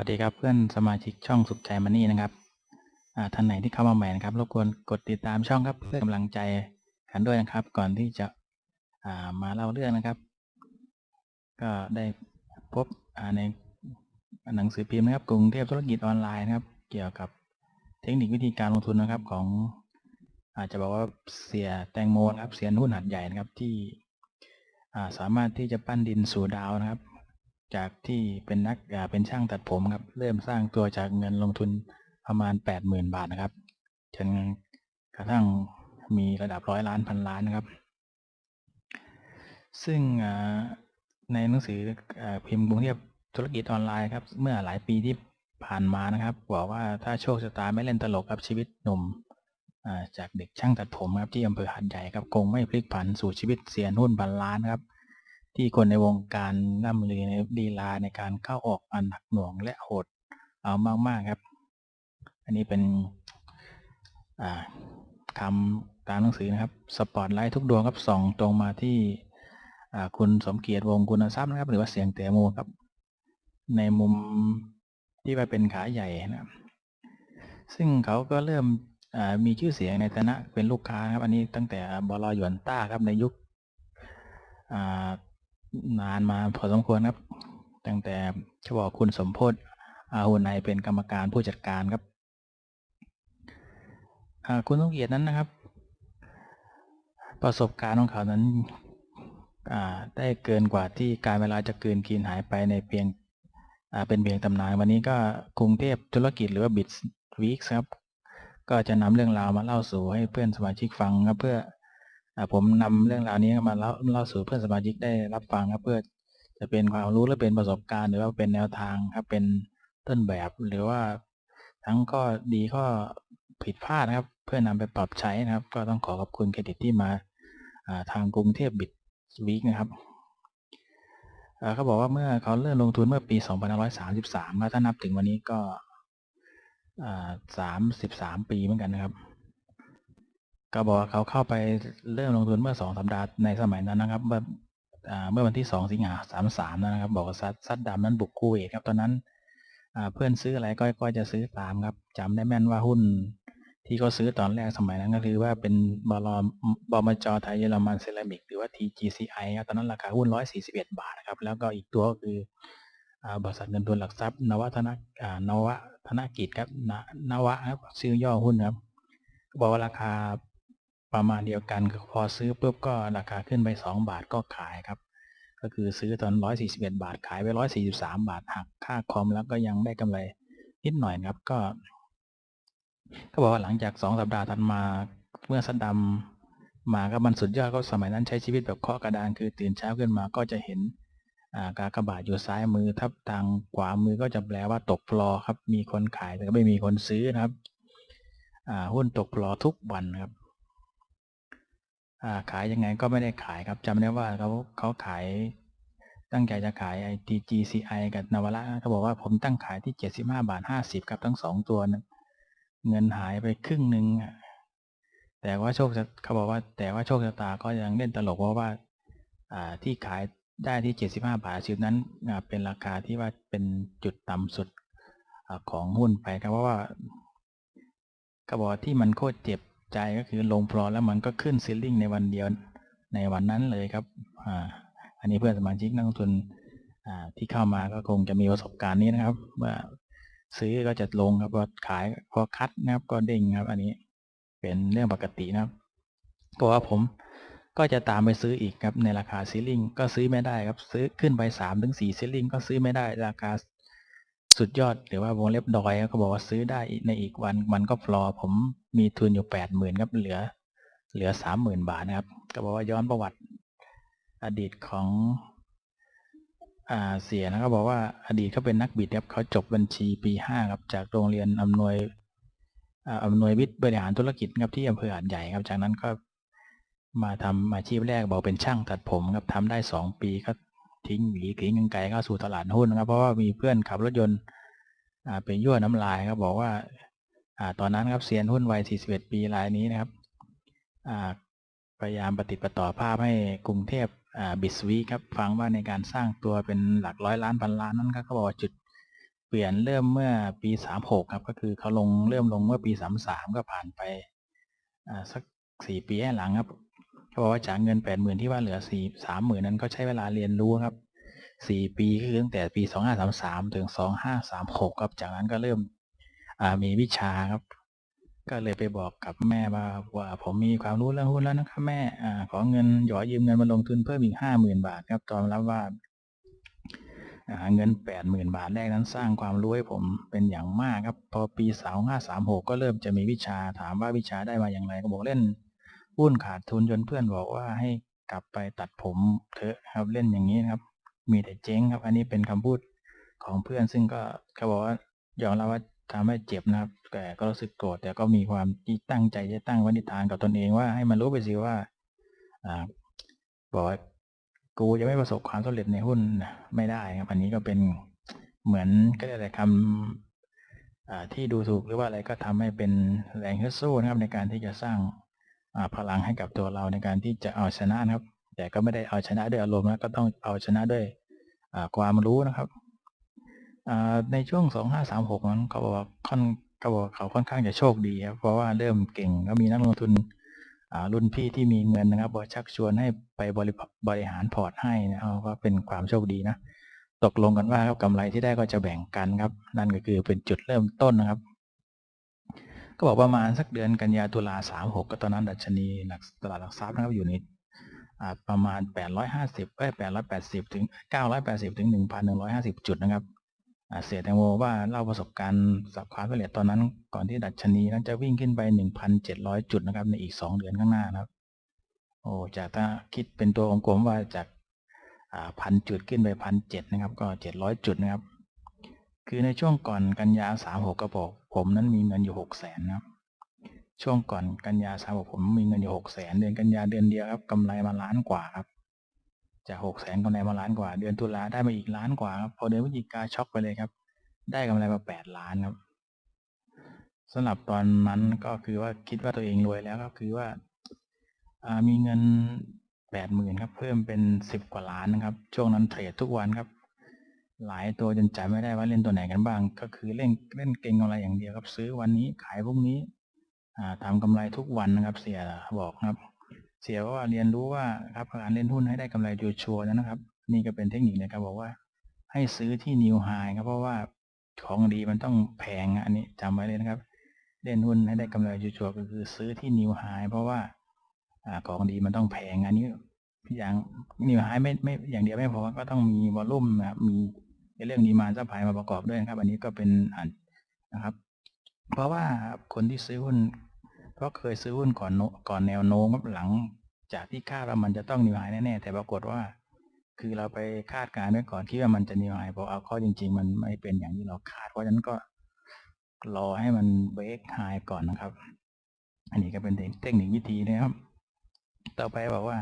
วัสดีครับเพื่อนสมาชิกช่องสุขใจมันนี่นะครับท่านไหนที่เข้ามาใหม่นะครับรบกวนกดติดตามช่องครับเพื่อกำลังใจกันด้วยนะครับ ก่อนที่จะามาเล่าเรื่องนะครับ ก็ได้พบในหนังสือพิมพ์นะครับกรุงเทพธุรกิจออนไลน์นะครับ เกี่ยวกับเทคนิควิธีการลงทุนนะครับของ อาจจะบอกว่าเสียแตงโมนะครับเสียนหุ้นหัดใหญ่นะครับที่อ่าสามารถที่จะปั้นดินสู่ดาวนะครับ จากที่เป็นนักเป็นช่างตัดผมครับ เริ่มสร้างตัวจากเงินลงทุนประมาณ 80,000 บาทนะครับ จนกระทั่งมีระดับร้อยล้านพันล้านนะครับ ซึ่งในหนังสืออพิมพ์กรุงเทพธุรกิจออนไลน์ครับ เมื่อหลายปีที่ผ่านมานะครับบอกว่าถ้าโชคชะตาไม่เล่นตลกกับชีวิตหนุ่มจากเด็กช่างตัดผมครับที่อำเภอหัดใหญ่ครับคงไม่พลิกผันสู่ชีวิตเสียนหุ้นพันล้านครับ ที่คนในวงการล่ำลือในดีลาในการเข้าออกอันหนักหน่วงและโหดเอามากๆครับ อันนี้เป็นคำตามหนังสือนะครับสปอตไลท์ทุกดวงครับส่องตรงมาที่คุณสมเกียรติวงคุณทรัพย์นะครับ หรือว่าเสียงเตะมูครับ ในมุมที่ว่าเป็นขาใหญ่นะครับซึ่งเขาก็เริ่มมีชื่อเสียงในฐานะเป็นลูกค้าครับ อันนี้ตั้งแต่บลหยวนต้าครับในยุค นานมาพอสมควรครับ ตั้งแต่จะบอกคุณสมพศอาหุไนเป็นกรรมการผู้จัดการครับคุณสมเกียรตินั้นนะครับ ประสบการณ์ของเขานั้นได้เกินกว่าที่การเวลาจะเกินกินหายไปในเพียงเป็นเพียงตำนานวันนี้ก็กรุงเทพธุรกิจหรือว่าบิตวีคครับ ก็จะนำเรื่องราวมาเล่าสู่ให้เพื่อนสมาชิกฟังครับเพื่อ ผมนำเรื่องราวนี้มาเล่าเล่าสู่เพื่อนสมาชิกได้รับฟังครับเพื่อจะเป็นความรู้และเป็นประสบการณ์ หรือว่าเป็นแนวทางครับเป็นต้นแบบหรือว่าทั้งข้อดีข้อผิดพลาดนะครับ เพื่อนำไปปรับใช้นะครับ ก็ต้องขอขอบคุณเครดิตที่มาทางกรุงเทพบิตวีคนะครับเขาบอกว่าเมื่อเขาเริ่มลงทุนเมื่อปี 2533 แล้วถ้านับถึงวันนี้ก็ 33 ปีเหมือนกันนะครับ ก็บอกว่าเขาเข้าไปเริ่มลงทุนเมื่อสองสัปดาห์ในสมัยนั้นนะครับ เมื่อเมื่อวันที่สองสิงหาสามสามนะครับ บอกว่าซัดซัดดำนั้นบุกคูเวตครับตอนนั้นเพื่อนซื้ออะไรก็ก็จะซื้อตามครับจำได้แม่นว่าหุ้นที่เขาซื้อตอนแรกสมัยนั้นก็คือว่าเป็นบลบมจไทยเยอรมันเซรามิกหรือว่า TGCI ครับตอนนั้นราคาหุ้นร้อยสี่สิบเอ็ดบาทนะครับ แล้วก็อีกตัวก็คือบริษัทเงินทุนหลักทรัพย์ นวัฒนานวธนกิจครับนนวะครับซื้อย่อหุ้นครับ บอกว่าราคา ประมาณเดียวกันคือพอซื้อปุ๊บก็ราคาขึ้นไป 2 บาทก็ขายครับ ก็คือซื้อตอน 141 บาทขายไป 143 บาทหักค่าคอมแล้วก็ยังได้กำไรนิดหน่อยครับก็ก็บอกว่าหลังจาก 2 สัปดาห์ถัดมาเมื่อสัดดำมาก็มันสุดยอดก็สมัยนั้นใช้ชีวิตแบบเคาะกระดานคือตื่นเช้าขึ้นมาก็จะเห็นอ่ากากบาทอยู่ซ้ายมือทับทางขวามือก็จะแปลว่าตกฟลอร์ครับ มีคนขายแต่ก็ไม่มีคนซื้อนะครับหุ้นตกฟลอร์ทุกวันครับ ขายยังไงก็ไม่ได้ขายครับจำได้ว่าเขาเขาขายตั้งใจจะขายไอ TGCI กับนวละเขาบอกว่าผมตั้งขายที่75บห้าบาท50ครับทั้งสองตัวนะเงินหายไปครึ่งหนึ่งแต่ว่าโชคชะเขาบอกว่า แต่ว่าโชคชะตาก็ยังเล่นตลกเพราะว่าอ่าที่ขายได้ที่ 75 บาทชิปนั้นเป็นราคาที่ว่าเป็นจุดต่ำสุดของหุ้นไปครับเพราะว่าก็บอกที่มันโคตรเจ็บ ใจก็คือลงพลอแล้วมันก็ขึ้นซีลิ่งในวันเดียวในวันนั้นเลยครับอ่าอันนี้เพื่อนสมาชิกนักลงทุนอ่าที่เข้ามาก็คงจะมีประสบการณ์นี้นะครับ ว่าซื้อก็จะลงครับพอขายพอคัดนะครับ ก็เด้งครับ อันนี้เป็นเรื่องปกตินะครับเพราะว่าผมก็จะตามไปซื้ออีกครับในราคาซีลิ่งก็ซื้อไม่ได้ครับ ซื้อขึ้นไป3าถึงสี่ซีลิ่งก็ซื้อไม่ได้ราคา สุดยอดหรือว่าวงเล็บดอยเขาบอกว่าซื้อได้ในอีกวันมันก็ฟลอร์ผมมีทุนอยู่แปดหมื่นครับเหลือ เหลือสามหมื่นบาทนะครับ ก็บอกว่าย้อนประวัติอดีตของอ่าเสียนะเขาบอกว่าอดีตเขาเป็นนักบิดครับเขาจบบัญชีปีห้าครับจากโรงเรียนอำนวยอำนวยวิทย์บริหารธุรกิจครับที่อำเภอหาดใหญ่ครับจากนั้นก็มาทำอาชีพแรกบอกเป็นช่างตัดผมครับทำได้สองปีก็ ทิ้งหวีทิ้งกางไกลเข้าสู่ตลาดหุ้นนะครับ เพราะว่ามีเพื่อนขับรถยนต์อ่าไปยั่วน้ำลายครับบอกว่าอตอนนั้นครับเซียนหุ้นวัย 41 ปีรายนี้นะครับพยายามปฏิดประต่อภาพให้กรุงเทพบิสวีครับฟังว่าในการสร้างตัวเป็นหลักร้อยล้านพันล้านนั้นครับเขาบอกว่าจุดเปลี่ยนเริ่มเมื่อปีสามหกครับ ก็คือเขาลงเริ่มลงเมื่อปีสามสามก็ผ่านไปสักสี่ปีให้หลังครับ เขาบอกว่าจากเงินแปดหมื่นที่ว่าเหลือสี่สามหมื่นนั้นเขาใช้เวลาเรียนรู้ครับสี่ปีก็คือตั้งแต่ปีสองห้าสามสามถึงสองห้าสามหกครับจากนั้นก็เริ่มมีวิชาครับ ก็เลยไปบอกกับแม่ว่าว่าผมมีความรู้เรื่องหุ้นแล้วนะครับแม่อ่าขอเงินหยอยืมเงินมาลงทุนเพิ่มอีกห้าหมื่นบาทครับตอนรับว่าเงินแปดหมื่นบาทแรกนั้นสร้างความรู้ให้ผมเป็นอย่างมากครับ พอปีสองห้าสามหกก็เริ่มจะมีวิชาถามว่าวิชาได้มาอย่างไรก็บอกเล่น หุ้นขาดทุนจนเพื่อนบอกว่าให้กลับไปตัดผมเถอะครับเล่นอย่างนี้นะครับ มีแต่เจ๊งครับ อันนี้เป็นคำพูดของเพื่อนซึ่งก็เขาบอกว่ายอมรับว่าทำให้เจ็บนะครับ แต่ก็รู้สึกโกรธแต่ก็มีความที่ตั้งใจจะตั้งวันิธานกับตนเองว่าให้มันรู้ไปสิว่าอ่าบอกว่ากูจะไม่ประสบความสำเร็จในหุ้นไม่ได้ครับ อันนี้ก็เป็นเหมือนก็เรียกอะไรคำที่ดูถูกหรือว่าอะไรก็ทำให้เป็นแรงฮึดสู้นะครับในการที่จะสร้าง พลังให้กับตัวเราในการที่จะเอาชนะนะครับ แต่ก็ไม่ได้เอาชนะด้วยอารมณ์นะก็ต้องเอาชนะด้วยความรู้นะครับในช่วงสองห้าสามหกนั้นเขาบอกว่าค่อนเขาบอกเขาค่อนข้างจะโชคดีครับเพราะว่าเริ่มเก่งก็มีนักลงทุนรุ่นพี่ที่มีเงินนะครับบอกชักชวนให้ไปบริบริหารพอร์ตให้นะเอาก็เป็นความโชคดีนะตกลงกันว่าครับกำไรที่ได้ก็จะแบ่งกันครับ นั่นก็คือเป็นจุดเริ่มต้นนะครับ ก็บอกประมาณสักเดือนกันยาตุลาสามหกก็ตอนนั้นดัชนีหลักตลาดหลักทรัพย์นะครับอยู่ในประมาณแปดร้อยห้าสิบเอ้ยแปดร้อยแปดสิบถึงเก้าร้อยแปดสิบถึงหนึ่งพันหนึ่งร้อยห้าสิบจุดนะครับเสียแตงโมว่าเล่าประสบการณ์สับความสำเร็จตอนนั้นก่อนที่ดัชนีนั้นจะวิ่งขึ้นไป 1,700 จุดนะครับในอีก 2 เดือนข้างหน้านะครับโอ้จากถ้าคิดเป็นตัวกลมๆว่าจากพันจุดขึ้นไปพันเจ็ดนะครับ ก็ 700 จุดนะครับ คือในช่วงก่อนกันยา36ก็บอกผมนั้นมีเงินอยู่6 0 0 0 0นะครับ ช่วงก่อนกันยา36ผมมีเงินอยู่6 0 0 0 0เดือนกันยาเดือนเดียวครับกำไรมาล้านกว่าครับ จากหกแสนกำไรมาล้านกว่า เดือนตุลาได้มาอีกล้านกว่าครับพอเดือนพฤศจิกาช็อกไปเลยครับ ได้กำไรมาแปดล้านครับสำหรับตอนนั้นก็คือว่าคิดว่าตัวเองรวยแล้วก็คือว่ามีเงินแปดหมื่นครับ เพิ่มเป็นสิบกว่าล้านนะครับ ช่วงนั้นเทรดทุกวันครับ หลายตัวจนจำไม่ได้ว่าเล่นตัวไหนกันบ้าง ก็คือเล่นเล่นเก่งกำไรอย่างเดียวครับ ซื้อวันนี้ขายพรุ่งนี้ทำกำไรทุกวันนะครับ เสียบอกครับ เสียว่าเรียนรู้ว่าครับการเล่นหุ้นให้ได้กำไรชัวร์ๆนะครับ นี่ก็เป็นเทคนิคนะครับบอกว่าให้ซื้อที่นิวไฮครับเพราะว่าของดีมันต้องแพงอันนี้จำไว้เลยนะครับ เล่นหุ้นให้ได้กำไรชัวร์ๆก็คือซื้อที่นิวไฮเพราะว่าอของดีมันต้องแพงอันนี้อย่างนิวไฮไม่ไม่อย่างเดียวไม่พอก็ต้องมีวอลลุ่มนะครับมี ในเรื่องดีมานซัพพลายมาประกอบด้วยนะครับ อันนี้ก็เป็นอ่านนะครับ เพราะว่าคนที่ซื้อหุ้นเพราะเคยซื้อหุ้นก่อนก่อนแนวโน้มหลัง จากที่คาดว่ามันจะต้องนิวไฮแน่ๆแต่ปรากฏว่า คือเราไปคาดการณ์ไว้ก่อนคิดว่ามันจะนิวไฮพอเอาข้อจริง ๆ มันไม่เป็นอย่างที่เราคาดเพราะฉะนั้นก็รอให้มันเบรกไฮก่อนนะครับ อันนี้ก็เป็นเทคนิควิธีนะครับ ต่อไปบอกว่า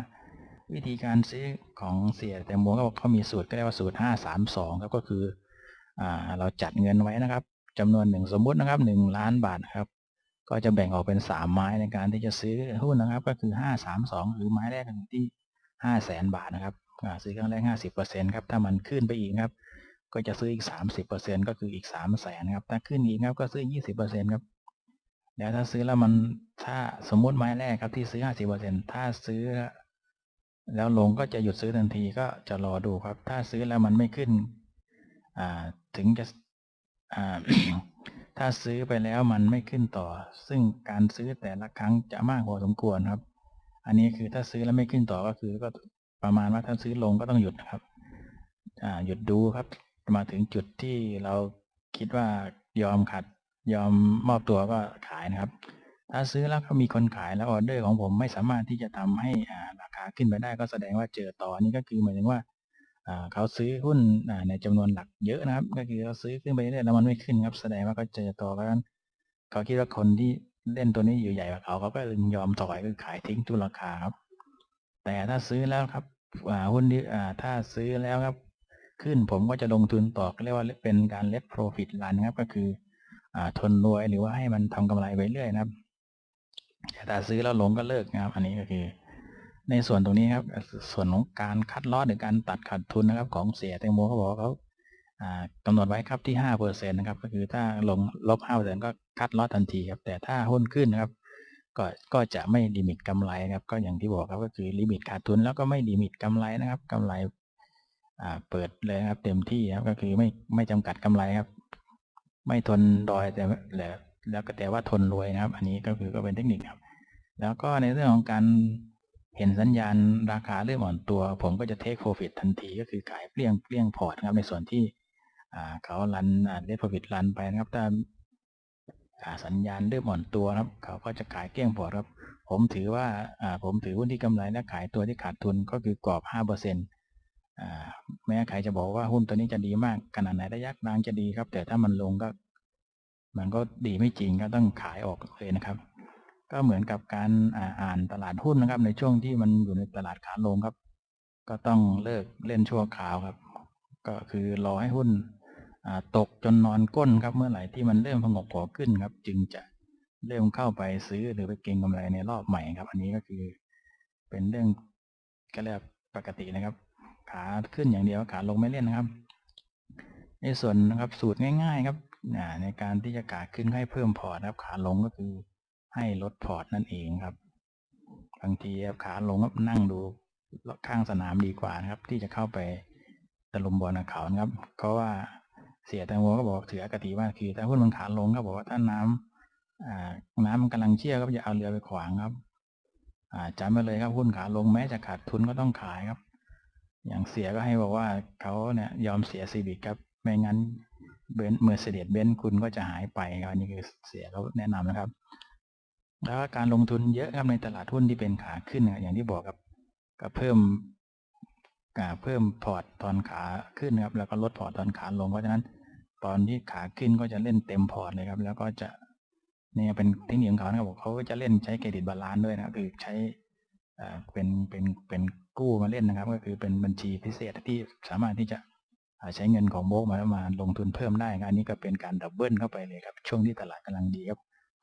วิธีการซื้อของเสียแต่โมก็บอกเขามีสูตรก็เรียกว่าสูตรห้าสามสองครับก็คืออ่าเราจัดเงินไว้นะครับจำนวนหนึ่งสมมุตินะครับหนึ่งล้านบาทครับก็จะแบ่งออกเป็นสามไม้ในการที่จะซื้อหุ้นนะครับ ก็คือห้าสามสองหรือไม้แรกที่ห้าแสนบาทนะครับซื้อครั้งแรกห้าสิบเปอร์เซ็นครับถ้ามันขึ้นไปอีกครับ ก็จะซื้ออีกสามสิบเปอร์เซ็นก็คืออีกสามแสนครับถ้าขึ้นอีกครับก็ซื้อยี่สิบเปอร์เซ็นครับแล้วถ้าซื้อแล้วมันถ้าสมมุติไม้แรกครับที่ซื้อห้าสิบเปอร์เซ็นถ้าซื้อ แล้วลงก็จะหยุดซื้อทันทีก็จะรอดูครับ ถ้าซื้อแล้วมันไม่ขึ้นถึงจะถ้าซื้อไปแล้วมันไม่ขึ้นต่อ ซึ่งการซื้อแต่ละครั้งจะมากพอสมควรครับ อันนี้คือถ้าซื้อแล้วไม่ขึ้นต่อก็คือก็ประมาณว่าถ้าซื้อลงก็ต้องหยุดครับหยุดดูครับ มาถึงจุดที่เราคิดว่ายอมขัด ยอมมอบตัวก็ขายนะครับ ถ้าซื้อแล้วก็มีคนขายแล้วออเดอร์ของผมไม่สามารถที่จะทำให้อ่ารา ขึ้นไปได้ก็แสดงว่าเจอต่อนี่ก็คือหมายถึงว่าเขาซื้อหุ้นในจำนวนหลักเยอะนะครับ ก็คือเขาซื้อขึ้นไปเรื่อยๆแล้วมันไม่ขึ้นครับ แสดงว่าเขาเจอต่อเพราะฉะนั้นเขาคิดว่าคนที่เล่นตัวนี้อยู่ใหญ่กว่าเขาเขาก็เลยยอมถอยคือขายทิ้งทุนราคาครับ แต่ถ้าซื้อแล้วครับหุ้นที่ถ้าซื้อแล้วครับ ขึ้นผมก็จะลงทุนต่อเรียกว่าเป็นการ let profit run ครับ ก็คืออทนรวยหรือว่าให้มันทำกำไรไปเรื่อยนะครับแต่ถ้าซื้อแล้วลงก็เลิกนะครับ อันนี้ก็คือ ในส่วนตรงนี้ครับ ส่วนของการคัดลอสหรือการตัดขาดทุนนะครับ ของเสียแตงโมเขาบอกเขาอ่ากำหนดไว้ครับที่ห้าเปอร์เซ็นต์นะครับ ก็คือถ้าลงลบห้าเปอร์เซ็นต์ก็คัดลอสทันทีครับ แต่ถ้าหุ้นขึ้นนะครับ ก็ก็จะไม่ลิมิตกำไรครับ ก็อย่างที่บอกครับก็คือลิมิตขาดทุนแล้วก็ไม่ลิมิตกำไรนะครับกำไรอ่าเปิดเลยครับ เต็มที่ครับก็คือไม่ไม่จำกัดกำไรครับ ไม่ทนดอยแต่แล้วแล้วก็แต่ว่าทนรวยนะครับ อันนี้ก็คือก็เป็นเทคนิคครับ แล้วก็ในเรื่องของการ เห็นสัญญาณราคาเริ่มอ่อนตัว ผมก็จะเทคโ r รฟิตทันทีก็คือขายเปลี่ยงเปลี่ยงพอร์ตครับในส่วนที่เขารันเลทโ r รฟิตรันไปนะครับถ้าสัญญาณเริ่มอ่อนตัวครับ เขาก็จะขายเกลี้ยงพอร์ตครับ ผมถือว่าผมถือหุ้นที่กำไรและขายตัวที่ขาดทุนก็คือกรอบ5%เปอร์เซ็นต์แม้ใครจะบอกว่าหุ้นตัวนี้จะดีมากขนาดไหนระยะกลางจะดีครับ แต่ถ้ามันลงก็ มันก็ดีไม่จริงก็ต้องขายออกเลยนะครับ ก็เหมือนกับการอ่านตลาดหุ้นนะครับ ในช่วงที่มันอยู่ในตลาดขาลงครับ ก็ต้องเลิกเล่นชั่วคราวครับ ก็คือรอให้หุ้นตกจนนอนก้นครับ เมื่อไหร่ที่มันเริ่มผงกหัวขึ้นครับ จึงจะเริ่มเข้าไปซื้อหรือไปเก็งกำไรในรอบใหม่ครับ อันนี้ก็คือเป็นเรื่องก็เรียกปกตินะครับ ขาขึ้นอย่างเดียวขาลงไม่เล่นนะครับ ในส่วนนะครับสูตรง่าย ๆ ครับในการที่จะขาขึ้นให้เพิ่มพอร์ตครับ ขาลงก็คือ ให้ลดพอร์ตนั่นเองครับบางทีขาลงก็นั่งดูข้างสนามดีกว่านะครับ ที่จะเข้าไปตะลุมบอลกับเขานะครับ เพราะว่าเสียแตงโมก็บอกถืออคติว่าคือถ้าหุ้นมันขาลงก็บอกว่าถ้าน้ำน้ำมันกำลังเชี่ยวก็จะเอาเรือไปขวางครับจำไว้เลยครับหุ้นขาลงแม้จะขาดทุนก็ต้องขายครับ อย่างเสียก็ให้บอกว่าเขาเนี่ยยอมเสียซีบิกครับไม่งั้นเบนเมอร์เซเดสเบนคุณก็จะหายไปครับนนี้คือเสียเขาแนะนำนะครับ แล้วการลงทุนเยอะครับในตลาดหุ้นที่เป็นขาขึ้นอย่างที่บอกครับก็เพิ่มเพิ่มพอร์ตตอนขาขึ้นครับ แล้วก็ลดพอร์ตตอนขาลงเพราะฉะนั้น ตอนที่ขาขึ้นก็จะเล่นเต็มพอร์ตเลยครับ แล้วก็จะเนี่ยเป็นเทคนิคของเขานะครับเขาก็จะเล่นใช้เครดิตบาลานซ์ด้วยนะคือใช้เป็นเป็นเป็นกู้มาเล่นนะครับ ก็คือเป็นบัญชีพิเศษที่สามารถที่จะใช้เงินของโบกมาแล้วมาลงทุนเพิ่มได้อันนี้ก็เป็นการดับเบิลเข้าไปเลยครับ ช่วงที่ตลาดกำลังดีครับ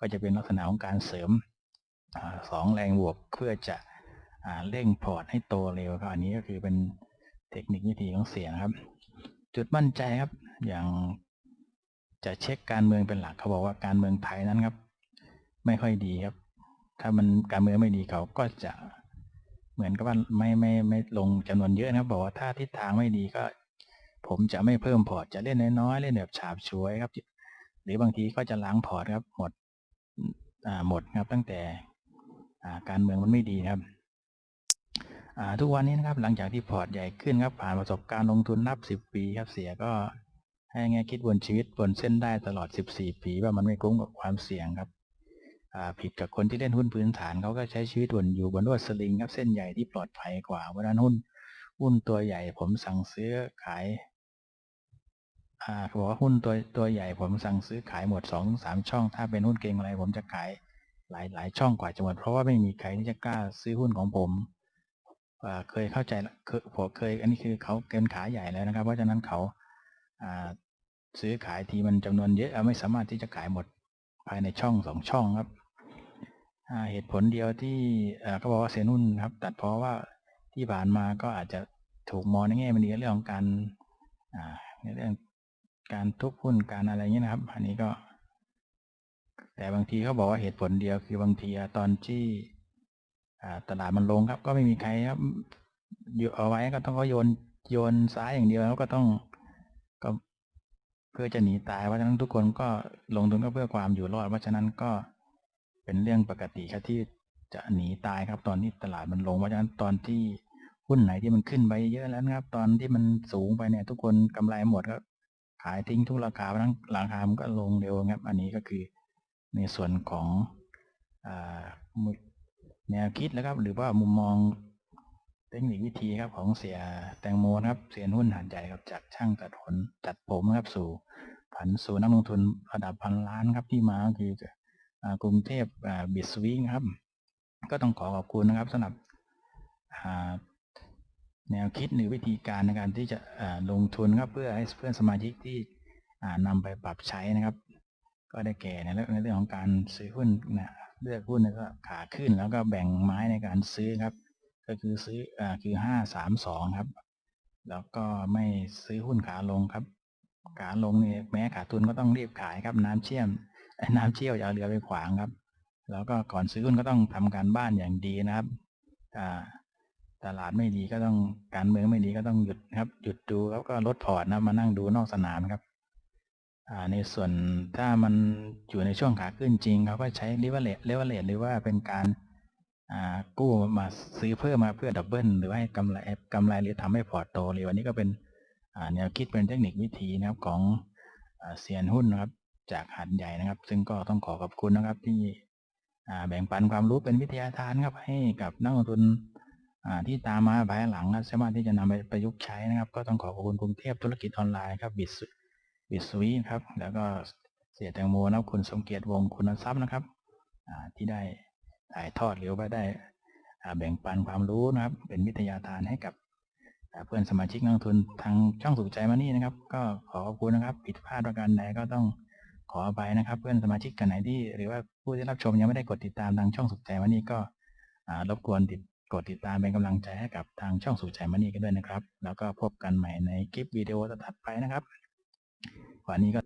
ก็จะเป็นลักษณะของการเสริมสองแรงบวกเพื่อจะเร่งพอร์ตให้โตเร็วครับอันนี้ก็คือเป็นเทคนิควิธีของเสียนะครับ จุดมั่นใจครับอย่างจะเช็คการเมืองเป็นหลักเขาบอกว่าการเมืองไทยนั้นครับ ไม่ค่อยดีครับ ถ้ามันการเมืองไม่ดีเขาก็จะเหมือนกับว่าไม่ไม่ไม่ลงจำนวนเยอะนะครับ บอกว่าถ้าทิศทางไม่ดีก็ ผมจะไม่เพิ่มพอร์ตจะเล่นน้อยๆเล่นแบบฉาบฉวยครับ หรือบางทีก็จะล้างพอร์ตครับหมด หมดครับตั้งแต่การเมืองมันไม่ดีครับทุกวันนี้นะครับหลังจากที่พอร์ตใหญ่ขึ้นครับผ่านประสบการณ์ลงทุนนับสิบปีครับเสียก็ให้แง่คิดบนชีวิตบนเส้นได้ตลอด 14 ปีว่ามันไม่คุ้มกับความเสี่ยงครับผิดกับคนที่เล่นหุ้นพื้นฐานเขาก็ใช้ชีวิตวนอยู่บนลวดสลิงครับเส้นใหญ่ที่ปลอดภัยกว่าเพราะนั้นหุ้นหุ้นตัวใหญ่ผมสั่งซื้อขาย อ่าเขาบอกว่าหุ้นตัวตัวใหญ่ผมสั่งซื้อขายหมดสองสามช่อง ถ้าเป็นหุ้นเก่งอะไร ผมจะขายหลายหลายช่องกว่าจะหมดเพราะว่าไม่มีใครที่จะกล้าซื้อหุ้นของผมเคยเข้าใจผมเคยอันนี้คือเขาเกินขาใหญ่แล้วนะครับ เพราะฉะนั้นเขาซื้อขายทีมันจำนวนเยอะไม่สามารถที่จะขายหมดภายในช่องสองช่องครับเหตุผลเดียวที่เขาบอกว่าเซนุ่นครับ ตัดเพราะว่าที่ผ่านมาก็อาจจะถูกมองในแง่มันดีเรื่องของการในเรื่อง การทุบหุ้นการอะไรเงี้ยนะครับ อันนี้ก็ แต่บางทีเขาบอกว่าเหตุผลเดียวคือบางทีตอนที่ตลาดมันลงครับ ก็ไม่มีใครครับอยู่เอาไว้ก็ต้องก็โยนโยนซ้ายอย่างเดียวแล้วก็ต้องก็เพื่อจะหนีตายเพราะฉะนั้นทุกคนก็ลงทุนก็เพื่อความอยู่รอดเพราะฉะนั้นก็เป็นเรื่องปกติครับที่จะหนีตายครับ ตอนที่ตลาดมันลงเพราะฉะนั้นตอนที่หุ้นไหนที่มันขึ้นไปเยอะแล้วครับ ตอนที่มันสูงไปเนี่ย ทุกคนกำไรหมดก็ ขายทิ้งทุกราคาเพราะนั้นราคามันก็ลงเร็วครับ อันนี้ก็คือในส่วนของแนวคิดแล้วครับ หรือว่ามุมมองเทคนิควิธีครับของเสียแตงโมนะครับ เสียหุ้นหันใหญ่ครับจากช่างตัดผลจัดผมนะครับสู่ผันสู่นักลงทุนระดับพันล้านครับที่มาก็คือกรุงเทพบิสวิงครับ ก็ต้องขอขอบคุณนะครับสำหรับ แนวคิดหรือวิธีการในการที่จะลงทุนครับเพื่อให้เพื่อนสมาชิกที่นำไปปรับใช้นะครับ ก็ได้แก่ในเรื่องในเรื่องของการซื้อหุ้นนะเลือกหุ้นแล้วก็ขาขึ้นแล้วก็แบ่งไม้ในการซื้อครับ ก็คือซื้ออคือห้าสามสองครับ แล้วก็ไม่ซื้อหุ้นขาลงครับ ขาลงเนี่ยแม้ขาทุนก็ต้องรีบขายครับน้ำเชี่ยมเอ้ยน้ำเชี่ยวอย่าเรือไปขวางครับ แล้วก็ก่อนซื้อหุ้นก็ต้องทำการบ้านอย่างดีนะครับอ่า ตลาดไม่ดีก็ต้องการเมืองไม่ดีก็ต้องหยุดครับ หยุดดูแล้วก็ลดพอร์ตนะมานั่งดูนอกสนามครับอ่าในส่วนถ้ามันอยู่ในช่วงขาขึ้นจริงเขาก็ใช้เลเวลเลเลเวลเลหรือว่าเป็นการอ่ากู้มาซื้อเพิ่มมาเพื่อดับเบิลหรือว่าให้กำไรกำไรหรือทำให้พอร์ตโตเลยวันนี้ก็เป็นอ่าแนวคิดเป็นเทคนิควิธีนะครับของอ่าเซียนหุ้นนะครับ จากหัดใหญ่นะครับ ซึ่งก็ต้องขอขอบคุณนะครับที่อ่าแบ่งปันความรู้เป็นวิทยาทานครับให้กับนักลงทุน ที่ตามมาภายหลังนะสามารถที่จะนำไปประยุกต์ใช้นะครับ ก็ต้องขอขอบคุณกรุงเทพธุรกิจออนไลน์ครับบิสบิสวีครับ แล้วก็เสียแตงโมนะครับคุณสมเกียรติวงคุณทรัพย์นะครับที่ได้ถ่ายทอดหรือว่าได้แบ่งปันความรู้นะครับ เป็นวิทยาทานให้กับเพื่อนสมาชิกนักทุนทางช่องสุขใจมานี่นะครับ ก็ขอขอบคุณนะครับ ผิดพลาดประการใดก็ต้องขออภัยนะครับ เพื่อนสมาชิกกันไหนที่ หรือว่าผู้ที่รับชมยังไม่ได้กดติดตามทางช่องสุขใจมานี่ก็รบกวนติด กดติดตามเป็นกำลังใจให้กับทางช่องสุขใจมานี่กันด้วยนะครับ แล้วก็พบกันใหม่ในคลิปวิดีโอถัดไปนะครับ วันนี้ก็